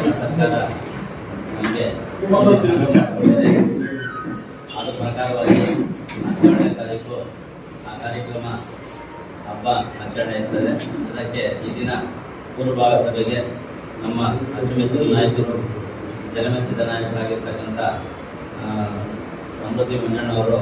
ಕೇಂದ್ರ ಸರ್ಕಾರ ನಮಗೆ ಅದರ ಪ್ರಕಾರವಾಗಿ ಆಚರಣೆ ತಾರೀಕು ಆ ಕಾರ್ಯಕ್ರಮ ಹಬ್ಬ ಆಚರಣೆ ಇರ್ತದೆ. ಅದಕ್ಕೆ ಈ ದಿನ ಪೂರ್ವಭಾಗ ಸಭೆಗೆ ನಮ್ಮ ಅಚ್ಚುಮೆಚ್ಚಿನ ನಾಯಕರು ಜನಮೆಚ್ಚಿದ ನಾಯಕರಾಗಿರ್ತಕ್ಕಂಥ ಸಮೃದ್ಧಿ ಮಂಜಣ್ಣವರು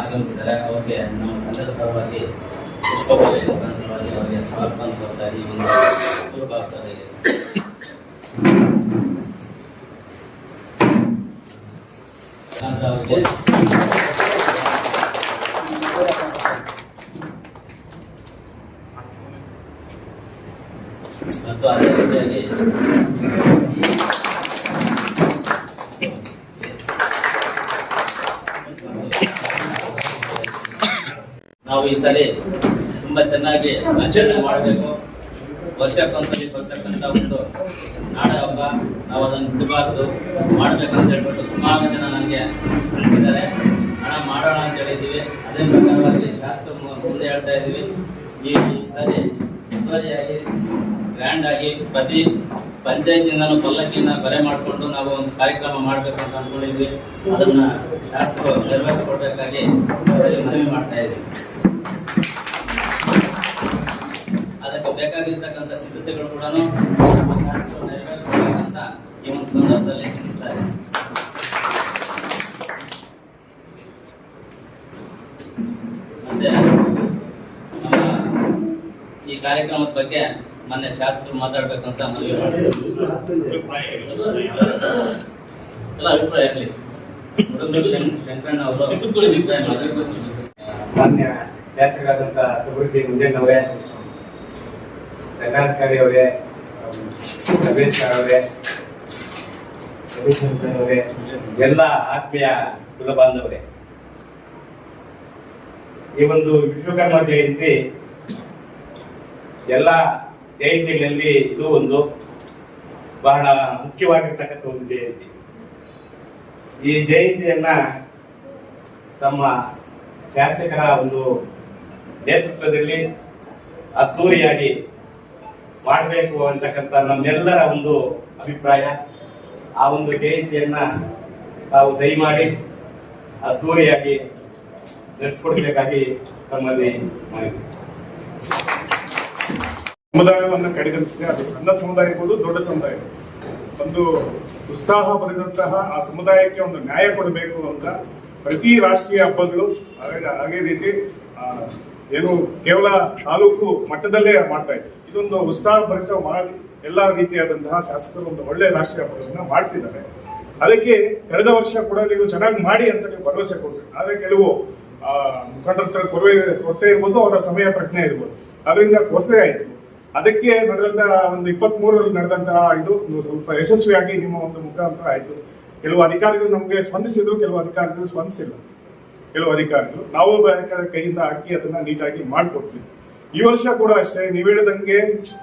ಆಗಮಿಸಿದ್ದಾರೆ ಅವರಿಗೆ ನಮ್ಮ ಸಂಘದ ಪರವಾಗಿ ಮುಖಾಂತರವಾಗಿ ಅವರಿಗೆ ಸಮರ್ಪಣೆ ಕೊಡ್ತಾ ಈ ಒಂದು ಪೂರ್ವಭಾಗ ಸಭೆಗೆ. ಮತ್ತು ಅದೇ ರೀತಿಯಾಗಿ ನಾವು ಈ ಸಲ ತುಂಬಾ ಚೆನ್ನಾಗಿ ಆಚರಣೆ ಮಾಡಬೇಕು. ವರ್ಷಕ್ಕೊಂದ್ಸಲಿ ಬರ್ತಕ್ಕಂಥ ಒಂದು ನಾಡ ಹಬ್ಬ ನಾವು ಅದನ್ನು ಬಿಡಬಾರ್ದು, ಮಾಡ್ಬೇಕಂತ ಹೇಳ್ಬಿಟ್ಟು ಸುಮಾರು ಜನ ನನಗೆ ತಿಳಿಸಿದ್ದಾರೆ ಹಣ ಮಾಡೋಣ ಅಂತ ಹೇಳಿದ್ದೀವಿ. ಅದೇ ಪ್ರಕಾರವಾಗಿ ಶಾಸಕರು ಮುಂದೆ ಹೇಳ್ತಾ ಇದ್ದೀವಿ. ಈ ಸರಿ ಸುಂದರಿಯಾಗಿ ಗ್ರ್ಯಾಂಡ್ ಆಗಿ ಪ್ರತಿ ಪಂಚಾಯತಿಂದನೂ ಪಲ್ಲಕ್ಕಿನ ಬರೆ ಮಾಡಿಕೊಂಡು ನಾವು ಒಂದು ಕಾರ್ಯಕ್ರಮ ಮಾಡಬೇಕು ಅಂತ ಅಂದ್ಕೊಂಡಿದ್ವಿ. ಅದನ್ನ ಶಾಸಕರು ನೆರವೇರಿಸ್ಕೊಡ್ಬೇಕಾಗಿ ಮನವಿ ಮಾಡ್ತಾ ಇದ್ದೀವಿ. ಬೇಕಾಗಿರ್ತಕ್ಕಂಥ ಸಿದ್ಧತೆಗಳು ಕೂಡ ನೆರವೇರಿಸಬೇಕಂತ ಈ ಒಂದು ಸಂದರ್ಭದಲ್ಲಿ ತಿಳಿಸ್ತಾರೆ. ಮತ್ತೆ ಈ ಕಾರ್ಯಕ್ರಮದ ಬಗ್ಗೆ ಮೊನ್ನೆ ಶಾಸಕರು ಮಾತಾಡ್ಬೇಕಂತ ಮನವಿ ಎಲ್ಲ ಅಭಿಪ್ರಾಯ ಇರಲಿ. ಶಂಕರಣ್ಣ ಅವರು. ಮಾನ್ಯ ಮುಂಜಾನವರೇ ದಂಡಾಧಿಕಾರಿ ಅವರೇ ರಮೇಶ್ ಅವರೇ ಅವರೇ, ಎಲ್ಲ ಆತ್ಮೀಯ ಕುಲ ಬಾಂಧವರೇ ಈ ಒಂದು ವಿಶ್ವಕರ್ಮ ಜಯಂತಿ ಎಲ್ಲ ಜಯಂತಿಗಳಲ್ಲಿ ಇದು ಒಂದು ಬಹಳ ಮುಖ್ಯವಾಗಿರ್ತಕ್ಕಂಥ ಒಂದು ಜಯಂತಿ. ಈ ಜಯಂತಿಯನ್ನ ತಮ್ಮ ಶಾಸಕರ ಒಂದು ನೇತೃತ್ವದಲ್ಲಿ ಅದ್ದೂರಿಯಾಗಿ ಮಾಡಬೇಕು ಅಂತಕ್ಕಂಥ ನಮ್ಮೆಲ್ಲರ ಒಂದು ಅಭಿಪ್ರಾಯ ಆ ಒಂದು ಜಯಂತಿಯನ್ನ ತಾವು ದಯಮಾಡಿ ಅದ್ದೂರಿಯಾಗಿ ನಡೆಸ್ಕೊಡ್ಬೇಕಾಗಿ ತಮ್ಮಲ್ಲಿ ಮನವಿ ಸಮುದಾಯವನ್ನು ಕಡೆಗಣಿಸಿದೆ ಅದು ಸಣ್ಣ ಸಮುದಾಯ ಇರ್ಬೋದು, ದೊಡ್ಡ ಸಮುದಾಯ. ಒಂದು ಉತ್ಸಾಹ ಬರೆದಂತಹ ಆ ಸಮುದಾಯಕ್ಕೆ ಒಂದು ನ್ಯಾಯ ಕೊಡಬೇಕು ಅಂತ ಪ್ರತಿ ರಾಷ್ಟ್ರೀಯ ಹಬ್ಬಗಳು ಹಾಗೆ ರೀತಿ ಏನು ಕೇವಲ ತಾಲೂಕು ಮಟ್ಟದಲ್ಲೇ ಮಾಡ್ತಾ ಇದ್ದಾರೆ ಇದೊಂದು ಉತ್ಸಾಹ ಭರಿತ ಮಾಡಿ ಎಲ್ಲ ರೀತಿಯಾದಂತಹ ಶಾಸಕರು ಒಂದು ಒಳ್ಳೆ ರಾಷ್ಟ್ರೀಯ ಹಬ್ಬಗಳನ್ನ ಮಾಡ್ತಿದ್ದಾರೆ. ಅದಕ್ಕೆ ಕಳೆದ ವರ್ಷ ಕೂಡ ನೀವು ಚೆನ್ನಾಗಿ ಮಾಡಿ ಅಂತ ನೀವು ಭರವಸೆ ಕೊಟ್ಟರೆ ಆದರೆ ಕೆಲವು ಮುಖಂಡರ ಕೊರವೆ ಕೊರತೆ ಇರ್ಬೋದು, ಅವರ ಸಮಯ ಪ್ರಜ್ಞೆ ಇರ್ಬೋದು. ಅದರಿಂದ ಕೊರತೆ ಆಯಿತು. ಅದಕ್ಕೆ ನಡೆದಂತಹ ಒಂದು ಇಪ್ಪತ್ತ್ ಮೂರರಲ್ಲಿ ನಡೆದಂತಹ ಇದು ಸ್ವಲ್ಪ ಯಶಸ್ವಿಯಾಗಿ ನಿಮ್ಮ ಒಂದು ಮುಖಾಂತರ ಆಯಿತು. ಕೆಲವು ಅಧಿಕಾರಿಗಳು ನಮಗೆ ಸ್ಪಂದಿಸಿದ್ರು, ಕೆಲವು ಅಧಿಕಾರಿಗಳು ಸ್ಪಂದಿಸಿಲ್ಲ. ಕೆಲವು ಅಧಿಕಾರಿಗಳು, ನಾವು ಬೇಕಾದ ಕೈಯಿಂದ ಹಾಕಿ ಅದನ್ನ ನೀಟಾಗಿ ಮಾಡಿಕೊಡ್ತೀವಿ ಈ ವರ್ಷ ಕೂಡ ಅಷ್ಟೇ, ನೀವು ಹೇಳಿದಂಗೆ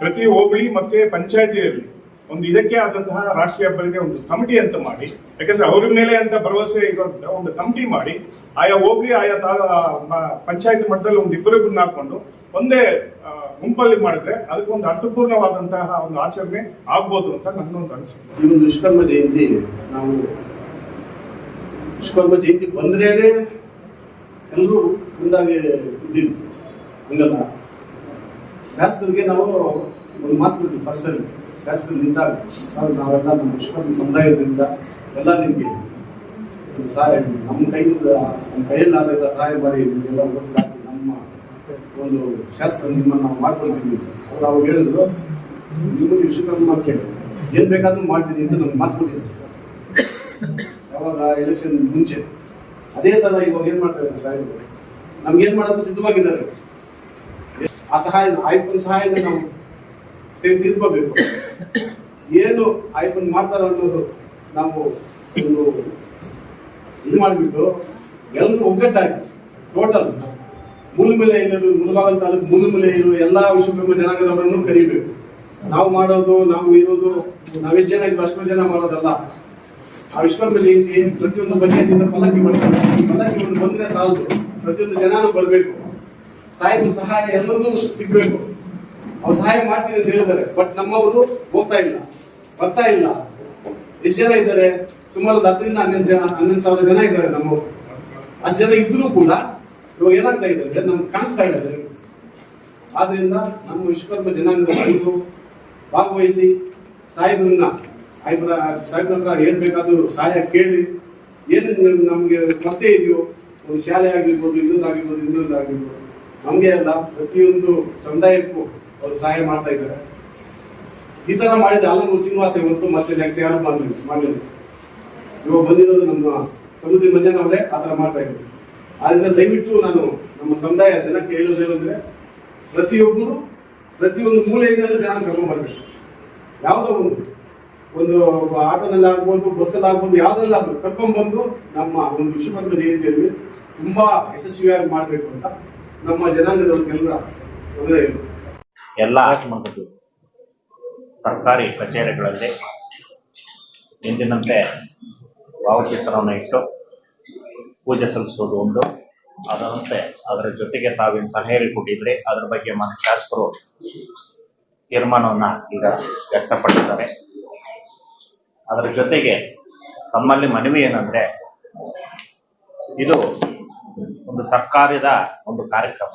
ಪ್ರತಿ ಹೋಬಳಿ ಮತ್ತೆ ಪಂಚಾಯತಿಯಲ್ಲಿ ಒಂದು ಇದಕ್ಕೆ ಆದಂತಹ ರಾಷ್ಟ್ರೀಯ ಹಬ್ಬಗಳಿಗೆ ಒಂದು ಕಮಿಟಿ ಅಂತ ಮಾಡಿ, ಯಾಕಂದ್ರೆ ಅವ್ರ ಮೇಲೆ ಅಂತ ಭರವಸೆ ಇರೋಂತ ಒಂದು ಕಮಿಟಿ ಮಾಡಿ, ಆಯಾ ಹೋಬಳಿ, ಆಯಾ ತಾ ಪಂಚಾಯತ್ ಮಟ್ಟದಲ್ಲಿ ಒಂದು ಇಬ್ಬರಿಬ್ಬರನ್ನ ಹಾಕೊಂಡು ಒಂದೇ ಗುಂಪಲ್ಲಿ ಮಾಡಿದ್ರೆ ಅದಕ್ಕೆ ಒಂದು ಅರ್ಥಪೂರ್ಣವಾದಂತಹ ಒಂದು ಆಚರಣೆ ಆಗ್ಬೋದು ಅಂತ ನನ್ನೊಂದು ಅನಿಸಿಕೆ. ಈ ಒಂದು ವಿಶ್ವಕರ್ಮ ಜಯಂತಿ, ನಾವು ವಿಶ್ವಕರ್ಮ ಜಯಂತಿ ಬಂದ್ರೇನೆ ಎಲ್ಲರೂ ಮುಂದಾಗಿ ಇದ್ದೀವಿ. ಹಂಗಲ್ಲ ಶಾಸ್ತ್ರಿಗೆ ನಾವು ಒಂದು ಮಾತು ಬಿಡ್ತೀವಿ ಫಸ್ಟ್ ಅಲ್ಲಿ. ಶಾಸ್ತ್ರ ನಿಂತಾಗ. ನಾವೆಲ್ಲ ನಮ್ಮ ವಿಶ್ವದ ಸಮುದಾಯದಿಂದ ಎಲ್ಲ ನಿಮಗೆ ಸಹಾಯ ನಮ್ಮ ಕೈಯಿಂದ, ನಮ್ಮ ಕೈಯಲ್ಲಾದಾಗ ಸಹಾಯ ಮಾಡಿ ನಿಮಗೆಲ್ಲ ನಮ್ಮ ಒಂದು ಶಾಸ್ತ್ರ ನಿಮ್ಮನ್ನು ನಾವು ಮಾಡ್ಕೊಳ್ತೀವಿ. ಅವ್ರು ಅವಾಗ ಹೇಳಿದ್ರು ನಿಮಗೆ ವಿಶ್ವಕರ್ಮಕ್ಕೆ ಏನು ಬೇಕಾದ್ರೂ ಮಾಡ್ತೀನಿ ಅಂತ ನಮ್ಗೆ ಮಾತು ಕೊಟ್ಟಿದ್ರು. ಯಾವಾಗ ಎಲೆಕ್ಷನ್ ಮುಂಚೆ. ಅದೇ ತರ ಇವಾಗ ಏನ್ ಮಾಡ್ತಾರೆ ನಮ್ಗೆ ಏನ್ ಮಾಡೋದು? ಸಿದ್ಧವಾಗಿದ್ದಾರೆ. ಆ ಸಹಾಯ ಆಯ್ತು ಸಹಾಯನ ನಾವು ತಿಳ್ಕೋಬೇಕು ಏನು ಆಯ್ತು ಮಾಡ್ತಾರ ಅನ್ನೋದು ನಾವು ಒಂದು ಇದು ಮಾಡಿಬಿಟ್ಟು ಎಲ್ಲರೂ ಒಗ್ಗಟ್ಟಾಗಿ ಟೋಟಲ್ ಮೂಲಮೆಲೆ ಇರೋ ಮುಳಬಾಗಲ್ ತಾಲೂಕು ಮೂಲಮೆಲೆ ಎಲ್ಲಾ ವಿಶ್ವಕರ್ಮ ಜನಾಂಗದವರನ್ನು ಕರಿಬೇಕು. ನಾವು ಮಾಡೋದು, ನಾವು ಇರೋದು ನಾವೆಷ್ಟು ಜನ ಇದ್ರು ಅಷ್ಟು ಜನ ಮಾಡೋದಲ್ಲ. ಆ ವಿಶ್ವಕರ್ಮ ಪ್ರತಿಯೊಂದು ಬಗೆಯಿಂದ ಪಲ್ಲಕ್ಕಿ ಬರ್ತಾರೆ ಈ ಪಲ್ಲಕ್ಕಿ ಒಂದು ಬಂದ್ರೆ ಸಾಲದು. ಪ್ರತಿಯೊಂದು ಜನನೂ ಬರಬೇಕು. ಸಾಹೇಬ್ ಸಹಾಯ ಎಲ್ಲರಿಗೂ ಸಿಗ್ಬೇಕು. ಅವ್ರು ಸಹಾಯ ಮಾಡ್ತೀನಿ ಅಂತ ಹೇಳಿದ್ದಾರೆ. ಬಟ್ ನಮ್ಮವರು ಹೋಗ್ತಾ ಇಲ್ಲ. ಬರ್ತಾ ಇಲ್ಲ. ಎಷ್ಟು ಜನ ಇದ್ದಾರೆ? ಸುಮಾರು ಹತ್ತರಿಂದ ಹನ್ನೊಂದು ಜನ, ಹನ್ನೊಂದು ಸಾವಿರ ಜನ ಇದ್ದಾರೆ ನಮ್ಮವರು. ಅಷ್ಟು ಜನ ಇದ್ರೂ ಕೂಡ ಇವಾಗ ಏನಾಗ್ತಾ ಇದೆ ಅಂದ್ರೆ ನಮ್ಗೆ ಕಾಣಿಸ್ತಾ ಇಲ್ಲ. ಆದ್ರಿಂದ ನಮ್ಮ ವಿಶ್ವಕರ್ಮ ಜನಾಂಗದ ಭಾಗವಹಿಸಿ ಸಾಹೇಬ್ರನ್ನ ಸಾಹೇಬ್ರ ಸಾಹೇಬ್ರ ಹತ್ರ ಏನ್ ಬೇಕಾದರೂ ಸಹಾಯ ಕೇಳಿ. ಏನು ನಮಗೆ ಮತ್ತೆ ಇದೆಯೋ? ಒಂದು ಶಾಲೆ ಆಗಿರ್ಬೋದು ಇನ್ನೊಂದಾಗಿರ್ಬೋದು ಇನ್ನೊಂದಾಗಿರ್ಬೋದು ನಮ್ಗೆ ಅಲ್ಲ, ಪ್ರತಿಯೊಂದು ಸಮುದಾಯಕ್ಕೂ ಅವರು ಸಹಾಯ ಮಾಡ್ತಾ ಇದ್ದಾರೆ. ಈ ತರ ಮಾಡಿದ ಅಲ್ಲೂ ಶ್ರೀನಿವಾಸ ಇವತ್ತು ಮತ್ತೆ ನೆಕ್ಸ್ಟ್ ಯಾರು ಮಾಡಲಿಲ್ಲ ಮಾಡಲಿಲ್ಲ ಇವಾಗ ಬಂದಿರೋದು ನಮ್ಮ ಸಮೃದ್ಧಿ ಮಂಜನ್ ಅವರೇ, ಆ ಥರ ಮಾಡ್ತಾ ಇದ್ದಾರೆ. ಆದ್ರಿಂದ ದಯವಿಟ್ಟು ನಾನು ನಮ್ಮ ಸಮುದಾಯ ಜನಕ್ಕೆ ಹೇಳೋದೇನೆಂದ್ರೆ ಪ್ರತಿಯೊಬ್ಬರು ಪ್ರತಿಯೊಂದು ಮೂಲೆಯಿಂದ ಜನ ಕರ್ಕೊಂಡ್ಬರ್ಬೇಕು ಯಾವುದೋ ಒಂದು. ಒಂದು ಆಟೋದಲ್ಲಿ ಆಗ್ಬೋದು ಬಸ್ಸಲ್ಲಿ ಆಗ್ಬೋದು ಯಾವ್ದ್ರಲ್ಲಾದ್ರೂ ಕರ್ಕೊಂಡ್ ಬಂದು ನಮ್ಮ ಒಂದು ವಿಶ್ವಕರ್ಮ ಜಯಂತಿಯಲ್ಲಿ ತುಂಬಾ ಯಶಸ್ವಿಯಾಗಿ ಮಾಡಬೇಕು ಅಂತ ನಮ್ಮ ಜನಾಂಗದವ್ರಿಗೆಲ್ಲ ತೊಂದರೆ ಇಲ್ಲ. ಎಲ್ಲ ಸರ್ಕಾರಿ ಕಚೇರಿಗಳಲ್ಲಿ ಎಂದಿನಂತೆ ಭಾವಚಿತ್ರವನ್ನು ಇಟ್ಟು ಪೂಜೆ ಸಲ್ಲಿಸೋದು ಒಂದು. ಅದರಂತೆ ಅದರ ಜೊತೆಗೆ ತಾವಿನ ಸಲಹೆ ಕೊಟ್ಟಿದ್ರೆ ಅದರ ಬಗ್ಗೆ ಮಾನ್ಯ ಶಾಸಕರು ತೀರ್ಮಾನವನ್ನು ಈಗ ವ್ಯಕ್ತಪಡಿಸಿದ್ದಾರೆ. ಅದರ ಜೊತೆಗೆ ತಮ್ಮಲ್ಲಿ ಮನವಿ ಏನಂದ್ರೆ ಇದು ಒಂದು ಸರ್ಕಾರದ ಒಂದು ಕಾರ್ಯಕ್ರಮ.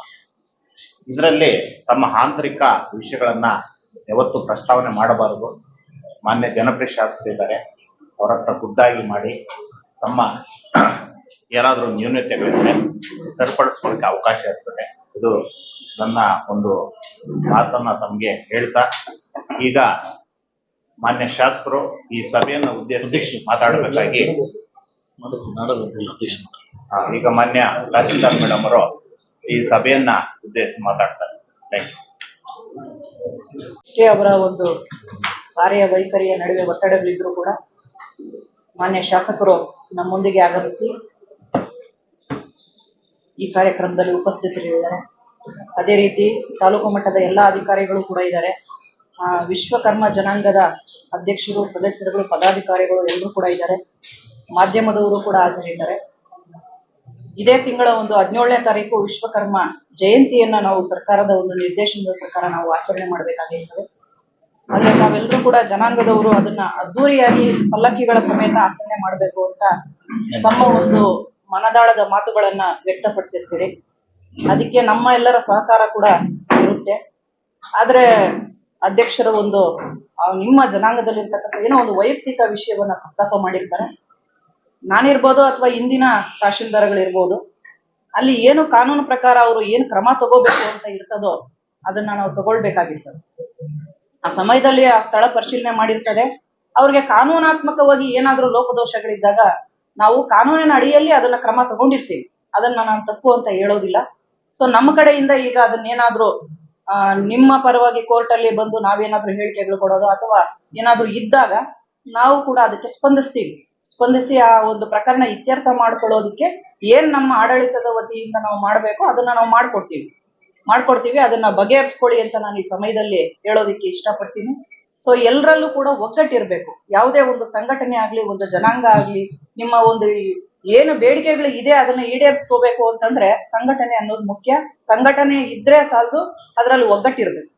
ಇದರಲ್ಲಿ ತಮ್ಮ ಆಂತರಿಕ ವಿಷಯಗಳನ್ನ ಯಾವತ್ತು ಪ್ರಸ್ತಾವನೆ ಮಾಡಬಾರದು. ಮಾನ್ಯ ಜನಪ್ರಿಯ ಶಾಸಕರಿದ್ದಾರೆ ಅವರ ಹತ್ರ ಖುದ್ದಾಗಿ ಮಾಡಿ ತಮ್ಮ ಏನಾದರೂ ನ್ಯೂನತೆಗಳಿದ್ರೆ ಸರಿಪಡಿಸ್ಕೊಳ್ಳಿಕ್ಕೆ ಅವಕಾಶ ಇರ್ತದೆ. ಇದು ನನ್ನ ಒಂದು ಮಾತನ್ನ ತಮಗೆ ಹೇಳ್ತಾ, ಈಗ ಮಾನ್ಯ ಶಾಸಕರು ಈ ಸಭೆಯನ್ನು ಉದ್ದೇಶಿಸಿ ಮಾತಾಡಬೇಕಾಗಿ. ಈಗ ಮಾನ್ಯ ತಹಸೀಲ್ದಾರ್ ಮೇಡಮ್ ಅವರು ಈ ಸಭೆಯನ್ನ ಉದ್ದೇಶಿಸಿ ಮಾತಾಡ್ತಾರೆ. ಥ್ಯಾಂಕ್ ಯು ಅಷ್ಟೇ ಅವರ ಒಂದು ಕಾರ್ಯ ವೈಖರಿಯ ನಡುವೆ ಒತ್ತಡಗಳಿದ್ರು ಕೂಡ ಮಾನ್ಯ ಶಾಸಕರು ನಮ್ಮೊಂದಿಗೆ ಆಗಮಿಸಿ ಈ ಕಾರ್ಯಕ್ರಮದಲ್ಲಿ ಉಪಸ್ಥಿತರಿದ್ದಾರೆ. ಅದೇ ರೀತಿ ತಾಲೂಕು ಮಟ್ಟದ ಎಲ್ಲಾ ಅಧಿಕಾರಿಗಳು ಕೂಡ ಇದ್ದಾರೆ. ಆ, ವಿಶ್ವಕರ್ಮ ಜನಾಂಗದ ಅಧ್ಯಕ್ಷರು ಸದಸ್ಯರುಗಳು ಪದಾಧಿಕಾರಿಗಳು ಎಲ್ಲರೂ ಕೂಡ ಇದ್ದಾರೆ. ಮಾಧ್ಯಮದವರು ಕೂಡ ಹಾಜರಿದ್ದಾರೆ. ಇದೇ ತಿಂಗಳ ಒಂದು ಹದಿನೇಳನೇ ತಾರೀಕು ವಿಶ್ವಕರ್ಮ ಜಯಂತಿಯನ್ನ ನಾವು ಸರ್ಕಾರದ ಒಂದು ನಿರ್ದೇಶನದ ಪ್ರಕಾರ ನಾವು ಆಚರಣೆ ಮಾಡಬೇಕಾಗಿರ್ತದೆ. ಆದ್ರೆ ನಾವೆಲ್ಲರೂ ಕೂಡ ಜನಾಂಗದವರು ಅದನ್ನ ಅದ್ದೂರಿಯಾಗಿ ಪಲ್ಲಕ್ಕಿಗಳ ಸಮೇತ ಆಚರಣೆ ಮಾಡಬೇಕು ಅಂತ ತಮ್ಮ ಒಂದು ಮನದಾಳದ ಮಾತುಗಳನ್ನ ವ್ಯಕ್ತಪಡಿಸಿರ್ತೀರಿ. ಅದಕ್ಕೆ ನಮ್ಮ ಎಲ್ಲರ ಸಹಕಾರ ಕೂಡ ಇರುತ್ತೆ. ಆದ್ರೆ ಅಧ್ಯಕ್ಷರ ಒಂದು ನಿಮ್ಮ ಜನಾಂಗದಲ್ಲಿರ್ತಕ್ಕಂಥ ಏನೋ ಒಂದು ವೈಯಕ್ತಿಕ ವಿಷಯವನ್ನ ಪ್ರಸ್ತಾಪ ಮಾಡಿರ್ತಾರೆ. ನಾನಿರ್ಬೋದು ಅಥವಾ ಇಂದಿನ ತಹಶೀಲ್ದಾರ್ಗಳಿರ್ಬೋದು, ಅಲ್ಲಿ ಏನು ಕಾನೂನು ಪ್ರಕಾರ ಅವರು ಏನು ಕ್ರಮ ತಗೋಬೇಕು ಅಂತ ಇರ್ತದೋ ಅದನ್ನ ನಾವು ತಗೊಳ್ಬೇಕಾಗಿತ್ತು. ಆ ಸಮಯದಲ್ಲಿ ಆ ಸ್ಥಳ ಪರಿಶೀಲನೆ ಮಾಡಿರ್ತದೆ. ಅವ್ರಿಗೆ ಕಾನೂನಾತ್ಮಕವಾಗಿ ಏನಾದ್ರೂ ಲೋಪದೋಷಗಳಿದ್ದಾಗ ನಾವು ಕಾನೂನಿನ ಅಡಿಯಲ್ಲಿ ಅದನ್ನ ಕ್ರಮ ತಗೊಂಡಿರ್ತೀವಿ. ಅದನ್ನ ನಾನು ತಪ್ಪು ಅಂತ ಹೇಳೋದಿಲ್ಲ. ಸೊ ನಮ್ಮ ಕಡೆಯಿಂದ ಈಗ ಅದನ್ನೇನಾದ್ರೂ ನಿಮ್ಮ ಪರವಾಗಿ ಕೋರ್ಟಲ್ಲಿ ಬಂದು ನಾವೇನಾದ್ರೂ ಹೇಳಿಕೆಗಳು ಕೊಡೋದು ಅಥವಾ ಏನಾದ್ರೂ ಇದ್ದಾಗ ನಾವು ಕೂಡ ಅದಕ್ಕೆ ಸ್ಪಂದಿಸ್ತೀವಿ. ಸ್ಪಂದಿಸಿ ಆ ಒಂದು ಪ್ರಕರಣ ಇತ್ಯರ್ಥ ಮಾಡ್ಕೊಳ್ಳೋದಕ್ಕೆ ಏನ್ ನಮ್ಮ ಆಡಳಿತದ ವತಿಯಿಂದ ನಾವು ಮಾಡಬೇಕು ಅದನ್ನ ನಾವು ಮಾಡ್ಕೊಡ್ತೀವಿ. ಮಾಡ್ಕೊಡ್ತೀವಿ, ಅದನ್ನ ಬಗೆಹರಿಸ್ಕೊಳ್ಳಿ ಅಂತ ನಾನು ಈ ಸಮಯದಲ್ಲಿ ಹೇಳೋದಕ್ಕೆ ಇಷ್ಟಪಡ್ತೀನಿ. ಸೊ ಎಲ್ಲರಲ್ಲೂ ಕೂಡ ಒಗ್ಗಟ್ಟಿರ್ಬೇಕು. ಯಾವುದೇ ಒಂದು ಸಂಘಟನೆ ಆಗ್ಲಿ, ಒಂದು ಜನಾಂಗ ಆಗ್ಲಿ, ನಿಮ್ಮ ಒಂದು ಏನು ಬೇಡಿಕೆಗಳು ಇದೆ ಅದನ್ನ ಈಡೇರಿಸ್ಕೋಬೇಕು ಅಂತಂದ್ರೆ ಸಂಘಟನೆ ಅನ್ನೋದು ಮುಖ್ಯ. ಸಂಘಟನೆ ಇದ್ರೆ ಸಾಲದು, ಅದ್ರಲ್ಲಿ ಒಗ್ಗಟ್ಟಿರ್ಬೇಕು.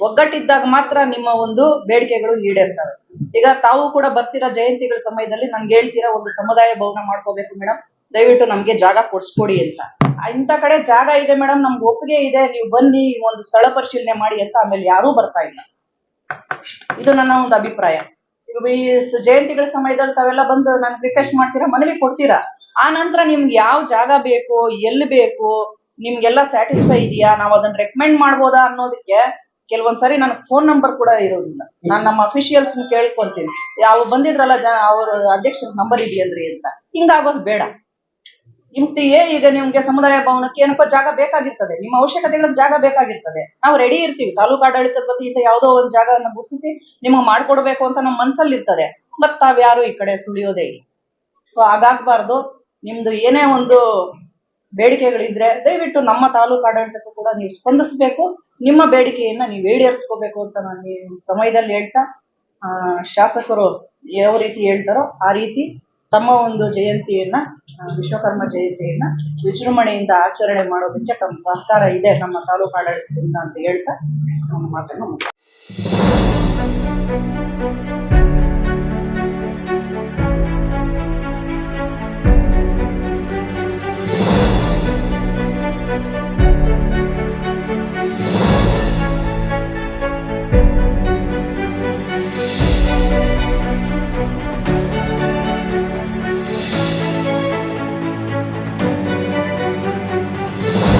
ಒಗ್ಗಟ್ಟಿದ್ದಾಗ ಮಾತ್ರ ನಿಮ್ಮ ಒಂದು ಬೇಡಿಕೆಗಳು ಈಡೇರ್ತವೆ. ಈಗ ತಾವು ಕೂಡ ಬರ್ತಿರೋ ಜಯಂತಿಗಳ ಸಮಯದಲ್ಲಿ ನಮ್ಗೆ ಹೇಳ್ತೀರಾ ಒಂದು ಸಮುದಾಯ ಭವನ ಮಾಡ್ಕೋಬೇಕು ಮೇಡಮ್ ದಯವಿಟ್ಟು ನಮ್ಗೆ ಜಾಗ ಕೊಡ್ಸ್ಕೊಡಿ ಅಂತ. ಇಂಥ ಕಡೆ ಜಾಗ ಇದೆ ಮೇಡಮ್ ನಮ್ಗೆ ಒಪ್ಪಿಗೆ ಇದೆ, ನೀವು ಬನ್ನಿ, ಒಂದು ಸ್ಥಳ ಪರಿಶೀಲನೆ ಮಾಡಿ ಅಂತ ಆಮೇಲೆ ಯಾರೂ ಬರ್ತಾ ಇಲ್ಲ. ಇದು ನನ್ನ ಒಂದು ಅಭಿಪ್ರಾಯ. ಈ ಜಯಂತಿಗಳ ಸಮಯದಲ್ಲಿ ತಾವೆಲ್ಲ ಬಂದು ನನ್ಗೆ ರಿಕ್ವೆಸ್ಟ್ ಮಾಡ್ತೀರಾ? ಮನವಿ ಕೊಡ್ತೀರಾ? ಆ ನಂತರ ನಿಮ್ಗೆ ಯಾವ ಜಾಗ ಬೇಕು? ಎಲ್ಲಿ ಬೇಕು? ನಿಮ್ಗೆಲ್ಲ ಸ್ಯಾಟಿಸ್ಫೈ ಇದೆಯಾ? ನಾವು ಅದನ್ನ ರೆಕಮೆಂಡ್ ಮಾಡ್ಬೋದಾ ಅನ್ನೋದಕ್ಕೆ ಕೆಲವೊಂದ್ಸರಿ ನನಗೆ ಫೋನ್ ನಂಬರ್ ಕೂಡ ಇರೋದಿಲ್ಲ. ನಾನು ನಮ್ಮ ಅಫಿಷಿಯಲ್ಸ್ ಕೇಳ್ಕೊಂತೀನಿ. ಯಾವ ಬಂದಿದ್ರಲ್ಲ ಅವ್ರ ಅಧ್ಯಕ್ಷರ ನಂಬರ್ ಇದೆಯಲ್ರಿ ಅಂತ. ಹಿಂಗಾಗೋದು ಬೇಡ. ಇಂತೆಯೇ ಈಗ ನಿಮ್ಗೆ ಸಮುದಾಯ ಭವನಕ್ಕೆ ಏನಪ್ಪ ಜಾಗ ಬೇಕಾಗಿರ್ತದೆ? ನಿಮ್ಮ ಅವಶ್ಯಕತೆಗಳಿಗೆ ಜಾಗ ಬೇಕಾಗಿರ್ತದೆ. ನಾವು ರೆಡಿ ಇರ್ತೀವಿ. ತಾಲೂಕು ಆಡಳಿತದ ವತಿಯಿಂದ ಯಾವುದೋ ಒಂದು ಜಾಗವನ್ನು ಗುರುತಿಸಿ ನಿಮಗೆ ಮಾಡ್ಕೊಡ್ಬೇಕು ಅಂತ ನಮ್ಮ ಮನ್ಸಲ್ಲಿ ಇರ್ತದೆ ಮತ್ ತಾವ್ಯಾರು ಈ ಕಡೆ ಸುಳಿಯೋದೇ ಇಲ್ಲ. ಸೊ ಹಾಗಾಗ್ಬಾರ್ದು. ನಿಮ್ದು ಏನೇ ಒಂದು ಬೇಡಿಕೆಗಳಿದ್ರೆ ದಯವಿಟ್ಟು ನಮ್ಮ ತಾಲೂಕು ಆಡಳಿತಕ್ಕೂ ಕೂಡ ನೀವು ಸ್ಪಂದಿಸ್ಬೇಕು. ನಿಮ್ಮ ಬೇಡಿಕೆಯನ್ನ ನೀವು ಈಡೇರಿಸ್ಕೋಬೇಕು ಅಂತ ನಾನು ಸಮಯದಲ್ಲಿ ಹೇಳ್ತಾ ಆ, ಶಾಸಕರು ಯಾವ ರೀತಿ ಹೇಳ್ತಾರೋ ಆ ರೀತಿ ತಮ್ಮ ಒಂದು ಜಯಂತಿಯನ್ನ ವಿಶ್ವಕರ್ಮ ಜಯಂತಿಯನ್ನ ವಿಜೃಂಭಣೆಯಿಂದ ಆಚರಣೆ ಮಾಡೋದಕ್ಕೆ ತಮ್ಮ ಸಹಕಾರ ಇದೆ ನಮ್ಮ ತಾಲೂಕು ಆಡಳಿತದಿಂದ ಅಂತ ಹೇಳ್ತಾ ನಮ್ಮ ಮಾತನ್ನು.